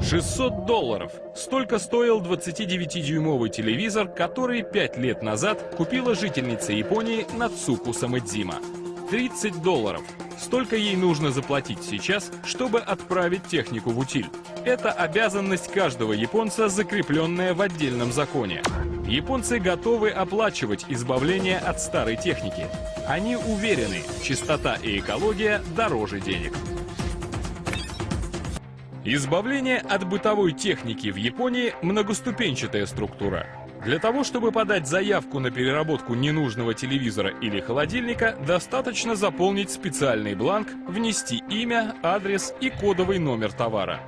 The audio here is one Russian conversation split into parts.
«600 долларов. Столько стоил 29-дюймовый телевизор, который пять лет назад купила жительница Японии Нацуку Самэдзима. 30 долларов. Столько ей нужно заплатить сейчас, чтобы отправить технику в утиль. Это обязанность каждого японца, закрепленная в отдельном законе. Японцы готовы оплачивать избавление от старой техники. Они уверены, чистота и экология дороже денег. Избавление от бытовой техники в Японии – многоступенчатая структура. Для того, чтобы подать заявку на переработку ненужного телевизора или холодильника, достаточно заполнить специальный бланк, внести имя, адрес и кодовый номер товара.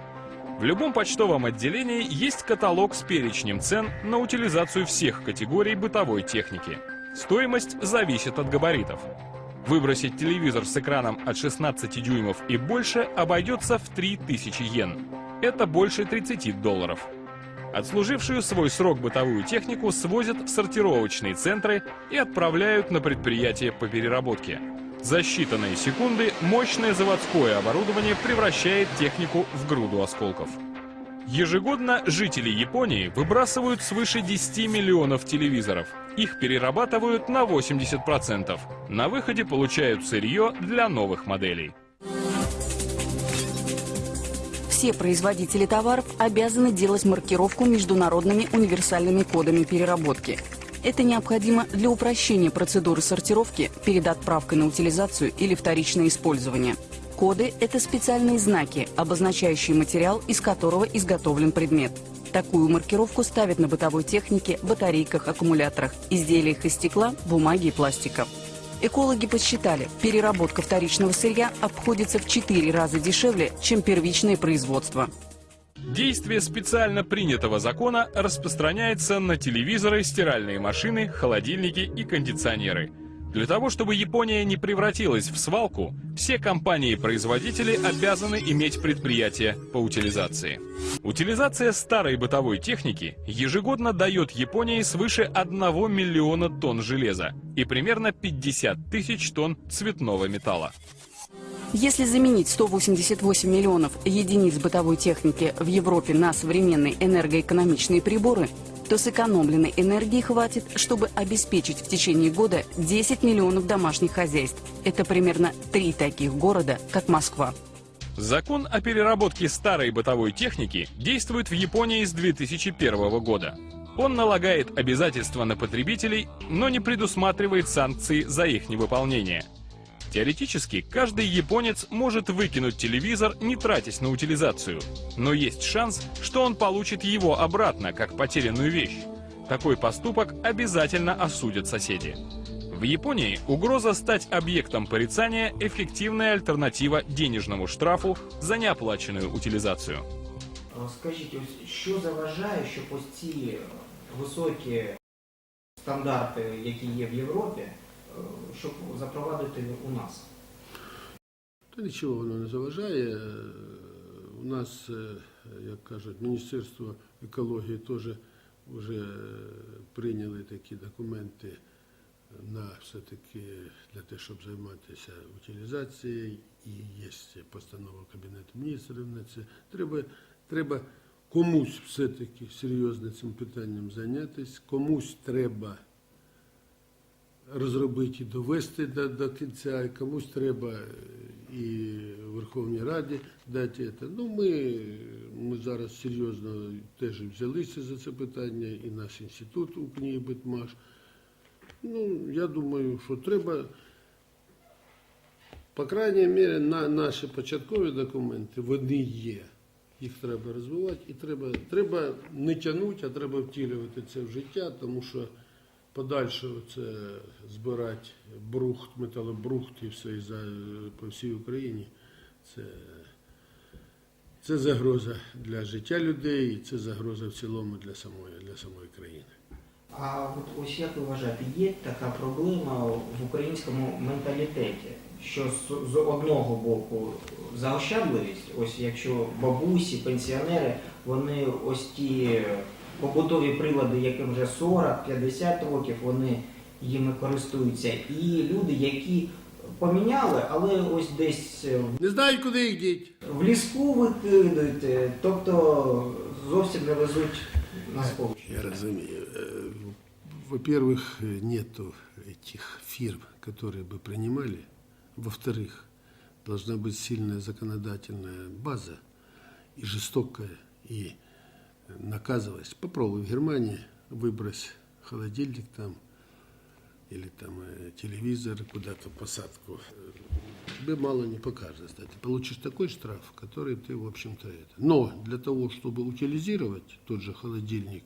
В любом почтовом отделении есть каталог с перечнем цен на утилизацию всех категорий бытовой техники. Стоимость зависит от габаритов. Выбросить телевизор с экраном от 16 дюймов и больше обойдется в 3000 йен. Это больше 30 долларов. Отслужившую свой срок бытовую технику свозят в сортировочные центры и отправляют на предприятия по переработке. За считанные секунды мощное заводское оборудование превращает технику в груду осколков. Ежегодно жители Японии выбрасывают свыше 10 миллионов телевизоров. Их перерабатывают на 80%. На выходе получают сырье для новых моделей. Все производители товаров обязаны делать маркировку международными универсальными кодами переработки. Это необходимо для упрощения процедуры сортировки перед отправкой на утилизацию или вторичное использование. Коды – это специальные знаки, обозначающие материал, из которого изготовлен предмет. Такую маркировку ставят на бытовой технике, батарейках, аккумуляторах, изделиях из стекла, бумаги и пластика. Экологи подсчитали, переработка вторичного сырья обходится в 4 раза дешевле, чем первичное производство. Действие специально принятого закона распространяется на телевизоры, стиральные машины, холодильники и кондиционеры. Для того, чтобы Япония не превратилась в свалку, все компании-производители обязаны иметь предприятия по утилизации. Утилизация старой бытовой техники ежегодно дает Японии свыше 1 миллиона тонн железа и примерно 50 тысяч тонн цветного металла. Если заменить 188 миллионов единиц бытовой техники в Европе на современные энергоэкономичные приборы, то сэкономленной энергии хватит, чтобы обеспечить в течение года 10 миллионов домашних хозяйств. Это примерно три таких города, как Москва. Закон о переработке старой бытовой техники действует в Японии с 2001 года. Он налагает обязательства на потребителей, но не предусматривает санкции за их невыполнение. Теоретически, каждый японец может выкинуть телевизор, не тратясь на утилизацию. Но есть шанс, что он получит его обратно, как потерянную вещь. Такой поступок обязательно осудят соседи. В Японии угроза стать объектом порицания – эффективная альтернатива денежному штрафу за неоплаченную утилізацію. Е, Скажіть, ось що заважає, щоб ось ці високі стандарти, які є в Європі, е, щоб запровадити у нас? Та нічого воно не заважає. Е, У нас, е, як кажуть, Міністерство екології теж вже прийняли такі документи на все-таки для того, щоб займатися утилізацією, і є постанова Кабінету міністрів на це. Треба, треба комусь все-таки серйозно цим питанням зайнятися, комусь треба розробити довести до, до кінця, комусь треба е, і в Верховній Раді дати це. Ну, ми, ми зараз серйозно теж взялися за це питання, і наш інститут УКНІ Битмаш. Ну, я думаю, що треба, по крайній мірі, на наші початкові документи, вони є. Їх треба розвивати і треба, треба не тягнути, а треба втілювати це в життя, тому що подальше це збирати брухт, металобрухт і все і за, по всій Україні. Це, це загроза для життя людей, і це загроза в цілому для самої, для самої країни. А от ось як ви вважаєте, є така проблема в українському менталітеті, що з, з одного боку заощадливість, ось якщо бабусі, пенсіонери, вони ось ті побутові прилади, яким вже 40-50 років, вони їми користуються. І люди, які поміняли, але ось десь е, Не знаю, куди їх діть. в ліску викидають, е, тобто зовсім не везуть на сполучення. Я разумею. Э, Во-первых, э, нету этих фирм, которые бы принимали. Во-вторых, должна быть сильная законодательная база и жестокая, и наказывать. Попробуй в Германии выбрось холодильник там или там э, телевизор куда-то посадку. Тебе мало не покажет. Ты получишь такой штраф, который ты, в общем-то, это. Но для того, чтобы утилизировать тот же холодильник,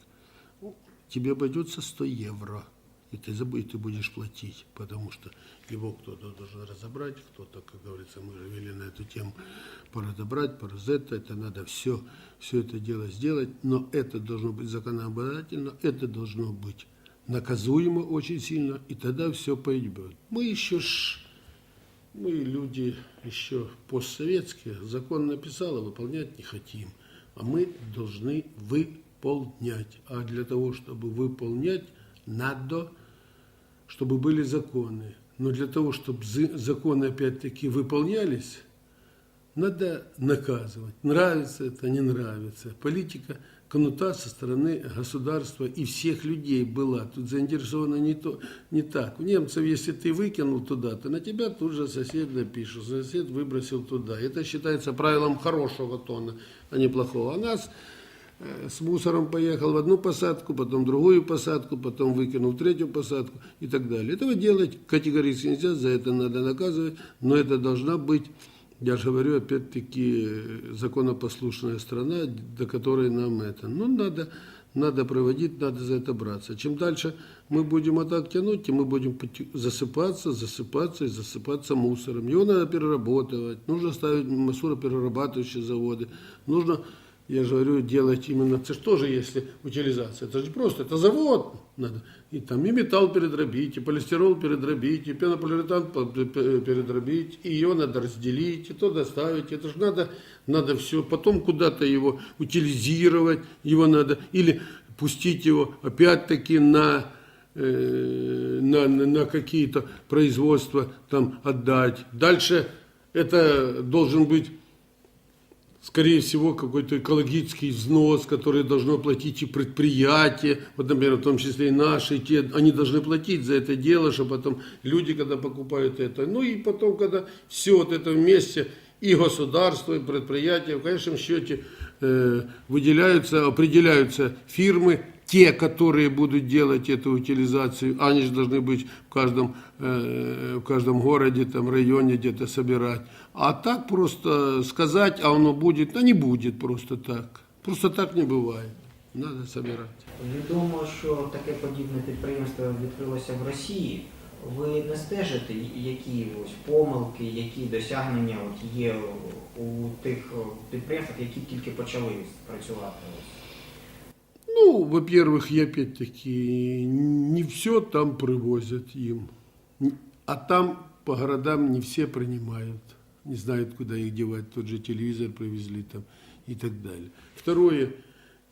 тебе обойдется 100 евро. И ты забудь, ты будешь платить, потому что его кто-то должен разобрать, кто-то, как говорится, мы вели на эту тему, поразобрать, поразэто, это надо все, все это дело сделать, но это должно быть законодательно, это должно быть наказуемо очень сильно, и тогда все пойдет. Мы еще ж, мы люди еще постсоветские, закон написал, а выполнять не хотим, а мы должны выполнять. А для того, чтобы выполнять, надо, чтобы были законы. Но для того, чтобы законы опять-таки выполнялись, надо наказывать. Нравится это, не нравится. Политика кнута со стороны государства и всех людей была. Тут заинтересована не, то, не так. У немцев, если ты выкинул туда, то на тебя тут же сосед напишет. Сосед выбросил туда. Это считается правилом хорошего тона, а не плохого. А нас с мусором поехал в одну посадку, потом другую посадку, потом выкинул третью посадку и так далее. Этого делать категорически нельзя, за это надо наказывать, но это должна быть, я же говорю, опять-таки, э, законопослушная страна, до которой нам это. Ну, надо, надо проводить, надо за это браться. Чем дальше мы будем вот так тянуть, тем мы будем засыпаться, засыпаться и засыпаться мусором. Его надо перерабатывать, нужно ставить мусороперерабатывающие заводы, нужно я же говорю, делать именно, это же тоже если утилизация, это же просто, это завод надо. И там и металл передробить, и полистирол передробить, и пенополиуретан по- пе- пе- передробить, и ее надо разделить, и то доставить. Это же надо, надо все, потом куда-то его утилизировать, его надо, или пустить его опять-таки на э, на, на, на какие-то производства там отдать. Дальше это должен быть скорее всего, какой-то экологический взнос, который должно платить и предприятие, вот, например, в том числе и наши, те, они должны платить за это дело, чтобы потом люди, когда покупают это, ну и потом, когда все вот это вместе, и государство, и предприятие, в конечном счете э, выделяются, определяются фирмы, те, которые будут делать эту утилизацию, они же должны быть в каждом, э, в каждом городе, там, районе где-то собирать. А так просто сказать, а оно будет, да не будет просто так. Просто так не бывает. Надо собирать. Відомо, що таке подібне підприємство відкрилося в Росії. Ви не стежите, які ось помилки, які досягнення от є у тих о, підприємствах, які тільки почали працювати? Ну, во-первых, я опять-таки не все там привозят им. А там по городам не все принимают. Не знают, куда их девать. Тот же телевизор привезли там и так далее. Второе,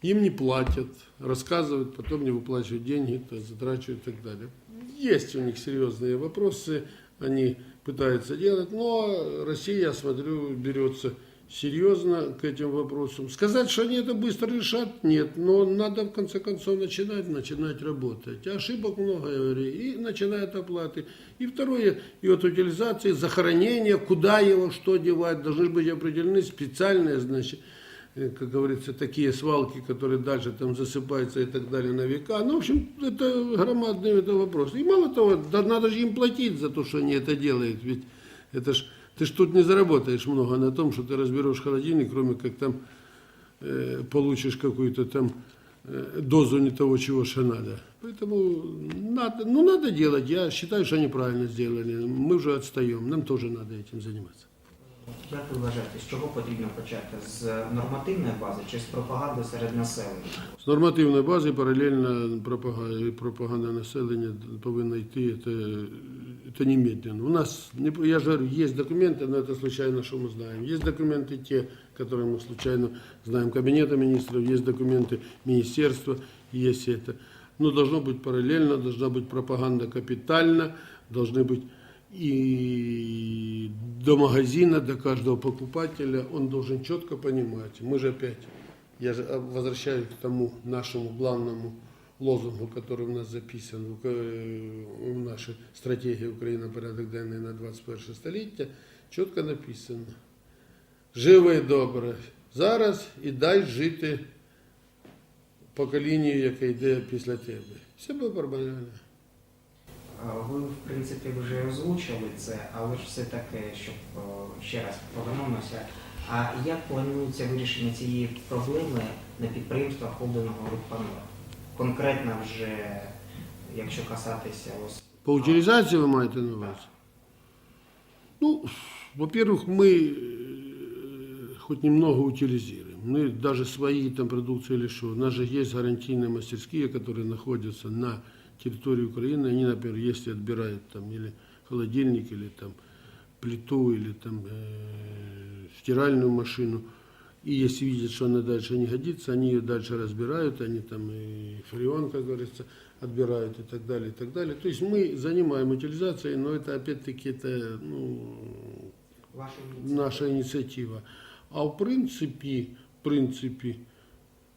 им не платят, рассказывают, потом не выплачивают деньги, то затрачивают и так далее. Есть у них серьезные вопросы, они пытаются делать, но Россия, я смотрю, берется серьезно к этим вопросам. Сказать, что они это быстро решат, нет, но надо в конце концов начинать, начинать работать. Ошибок много, я говорю, и начинают оплаты. И второе, и от утилизации, захоронения, куда его, что девать, должны быть определены специальные, значит, э, как говорится, такие свалки, которые дальше там засыпаются и так далее на века. Ну, в общем, это громадный это вопрос. И мало того, надо же им платить за то, что они это делают. Ведь это ж, ты ж тут не заработаешь много на том, что ты разберешь холодильник, кроме как там э, получишь какую-то там э, дозу не того, чего что надо. Поэтому надо, ну, надо делать. Я считаю, что они правильно сделали. Мы уже отстаем. Нам тоже надо этим заниматься. Як ви вважаєте, з чого потрібно почати? З нормативної бази чи з пропаганди серед населення? З нормативної бази паралельно пропаганда, пропаганда населення повинна йти. Це, це немедленно. У нас, я же говорю, есть документы, но это случайно, что мы знаем. Есть документы те, которые мы случайно знаем Кабинета министров, есть документы министерства, есть это. Но должно быть параллельно, должна быть пропаганда капитально, должны быть И до магазина, до каждого покупателя он должен четко понимать. Мы же опять, я же возвращаюсь к тому нашему главному лозунгу, который у нас записан в, э, нашей стратегии Украина порядок денний на 21 століття, чітко написано. Живе і добре зараз і дай жити поколінню, яке йде після тебе. Все буде нормально. Ви, в принципі, вже озвучили це, але ж все-таки, щоб ще раз повернемося. А як планується вирішення цієї проблеми на підприємствах холдингового Рудпанор? Конкретно вже, якщо касатися ось По утилизации вы маете на увазі? Ну, во-первых, мы э, хоть немного утилизируем. Мы даже свои там продукции или что. У нас же есть гарантийные мастерские, которые находятся на территории Украины. Они, например, если отбирают там или холодильник, или там плиту, или там э, стиральную машину, и если видят, что она дальше не годится, они ее дальше разбирают, они там и фреон, как говорится, отбирают и так далее, и так далее. То есть мы занимаем утилизацией, но это опять-таки это ну, ваші ініціативи? наша инициатива. А в принципе, в принципе,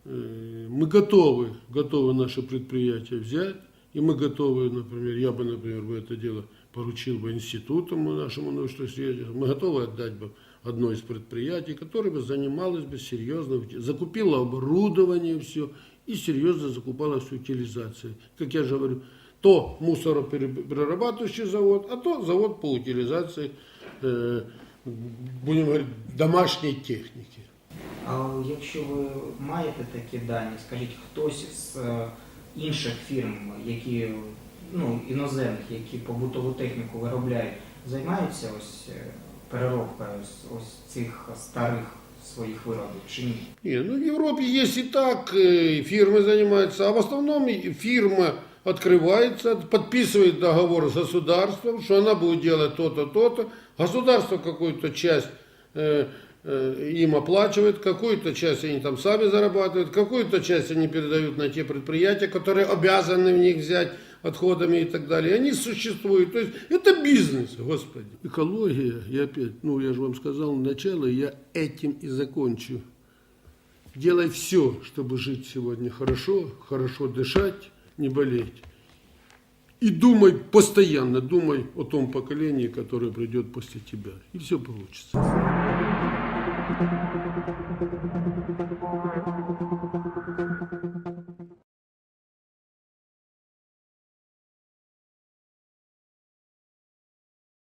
э, мы готовы, готовы наше предприятие взять, и мы готовы, например, я бы, например, бы это дело поручил бы институту нашему научному исследованию, мы готовы отдать бы одно из предприятий, которое бы занималось бы серьезно, закупило оборудование все и серьезно закупало всю утилизацию. Как я же говорю, то мусороперерабатывающий завод, а то завод по утилизации, э, будем говорить, домашней техники. А якщо ви маєте такі дані, скажіть, хтось з е, інших фірм, які ну, іноземних, які побутову техніку виробляють, займаються ось е, переробкою ось, ось цих старих своїх виробів чи ні? Не, ну в Европе есть и так, э, фирмы занимаются, а в основном и фирма открывается, подписывает договор с государством, что она будет делать то-то, то-то. Государство какую-то часть э, э, им оплачивает, какую-то часть они там сами зарабатывают, какую-то часть они передают на те предприятия, которые обязаны в них взять Отходами и так далее. Они существуют. То есть это бизнес, господи. Экология, я опять, ну я же вам сказал начало, я этим и закончу. Делай все, чтобы жить сегодня хорошо, хорошо дышать, не болеть. И думай, постоянно думай о том поколении, которое придет после тебя. И все получится.